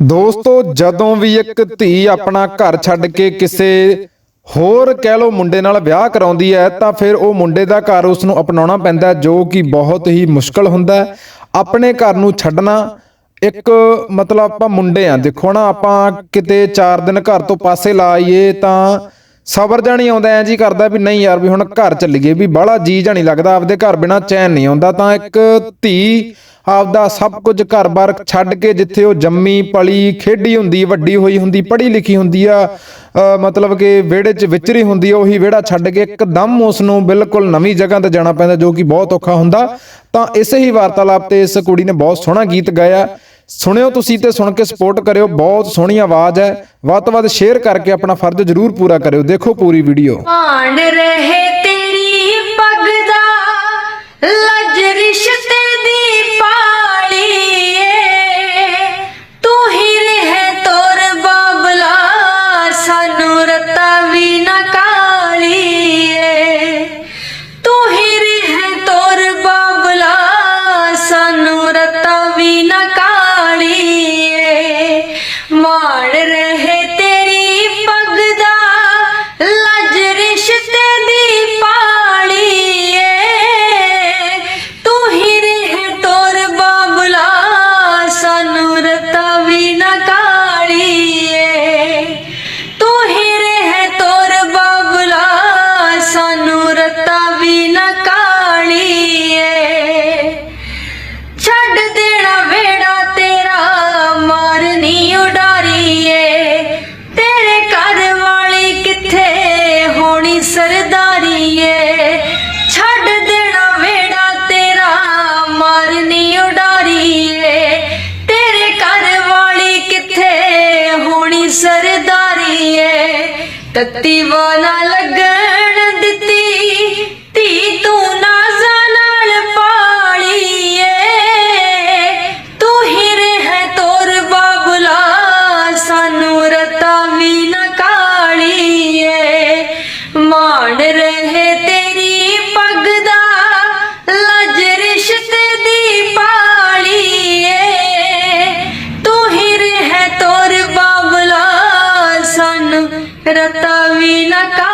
ਦੋਸਤੋ, ਜਦੋਂ ਵੀ ਇੱਕ ਧੀ ਆਪਣਾ ਘਰ ਛੱਡ ਕੇ ਕਿਸੇ ਹੋਰ ਕਹਿ ਲੋ ਮੁੰਡੇ ਨਾਲ ਵਿਆਹ ਕਰਾਉਂਦੀ ਹੈ, ਤਾਂ ਫਿਰ ਉਹ ਮੁੰਡੇ ਦਾ ਘਰ ਉਸ ਨੂੰ ਅਪਣਾਉਣਾ ਪੈਂਦਾ ਜੋ ਕਿ ਬਹੁਤ ਹੀ ਮੁਸ਼ਕਲ ਹੁੰਦਾ ਆਪਣੇ ਘਰ ਨੂੰ ਛੱਡਣਾ ਇੱਕ ਮਤਲਬ ਆਪਾਂ ਮੁੰਡੇ ਆ ਦੇਖੋ ਨਾ, ਆਪਾਂ ਕਿਤੇ 4 ਦਿਨ ਘਰ ਤੋਂ ਪਾਸੇ ਲਾਈਏ ਤਾਂ ਸਬਰ ਜਾਣੀ ਆਉਂਦਾ, ਐ ਜੀ ਕਰਦਾ ਵੀ ਨਹੀਂ ਯਾਰ, ਵੀ ਹੁਣ ਘਰ ਚੱਲੀਏ, ਵੀ ਬਾਹਲਾ ਜੀ ਜਾਣੀ ਲੱਗਦਾ, ਆਪਦੇ ਘਰ ਬਿਨਾ ਚੈਨ ਨਹੀਂ ਆਉਂਦਾ। ਤਾਂ ਇੱਕ ਧੀ ਆਪਦਾ ਸਭ ਕੁਝ ਘਰ-ਬਾਰ ਛੱਡ ਕੇ ਜਿੱਥੇ ਉਹ ਜੰਮੀ, ਪਲੀ, ਖੇਡੀ ਹੁੰਦੀ, ਵੱਡੀ ਹੋਈ ਹੁੰਦੀ, ਪੜ੍ਹੀ ਲਿਖੀ ਹੁੰਦੀ ਆ ਮਤਲਬ ਕਿ ਵਿਹੜੇ 'ਚ ਵਿਚਰੀ ਹੁੰਦੀ ਆ, ਉਹੀ ਵਿਹੜਾ ਛੱਡ ਕੇ ਇੱਕਦਮ ਉਸ ਨੂੰ ਬਿਲਕੁਲ ਨਵੀਂ ਜਗ੍ਹਾ ਤੇ ਜਾਣਾ ਪੈਂਦਾ, ਜੋ ਕਿ ਬਹੁਤ ਔਖਾ ਹੁੰਦਾ। ਤਾਂ ਇਸੇ ਹੀ ਵਾਰਤਾਲਾਪ ਤੇ ਇਸ ਕੁੜੀ ਨੇ ਬਹੁਤ ਸੋਹਣਾ ਗੀਤ ਗਾਇਆ। ਸੁਣਿਓ ਤੁਸੀਂ ਤੇ ਸੁਣ ਕੇ ਸਪੋਰਟ ਕਰਿਓ, ਬਹੁਤ ਸੋਹਣੀ ਆਵਾਜ਼ ਹੈ। ਵੱਧ ਤੋਂ ਵੱਧ ਸ਼ੇਅਰ ਕਰਕੇ ਆਪਣਾ ਫਰਜ਼ ਜ਼ਰੂਰ ਪੂਰਾ ਕਰਿਓ। ਦੇਖੋ ਪੂਰੀ ਵੀਡੀਓ। ਆਣ ਰਹੇ ਤੱਤੀ ਨਾ ਲੱਗਣ ਦਿੱਤੀ, ਧੀ ਤੂੰ ਨਾਜ਼ਾਂ ਨਾਲ ਪਾਲੀ ਏ ਤੂੰ ਹੀ ਰਹਿ ਤੋਰ ਬਾਬਲਾ, ਸਾਨੂੰ ਰਤਾ ਵੀ ਨਾ ਕਾਲੀ ਏ ਮਾਣ ਰਹੇ ਤੇਰੀ ਪੱਗ ਦਾ, ਲੱਜ ਰਿਸ਼ਤੇ ਦੀ ਪਾਲੀ ਏ ਤੂੰ ਹੀ ਰਹਿ ਤੋਰ ਬਾਬਲਾ, ਸਾਨੂੰ ਰਤਾ ਵੀ ਨਾ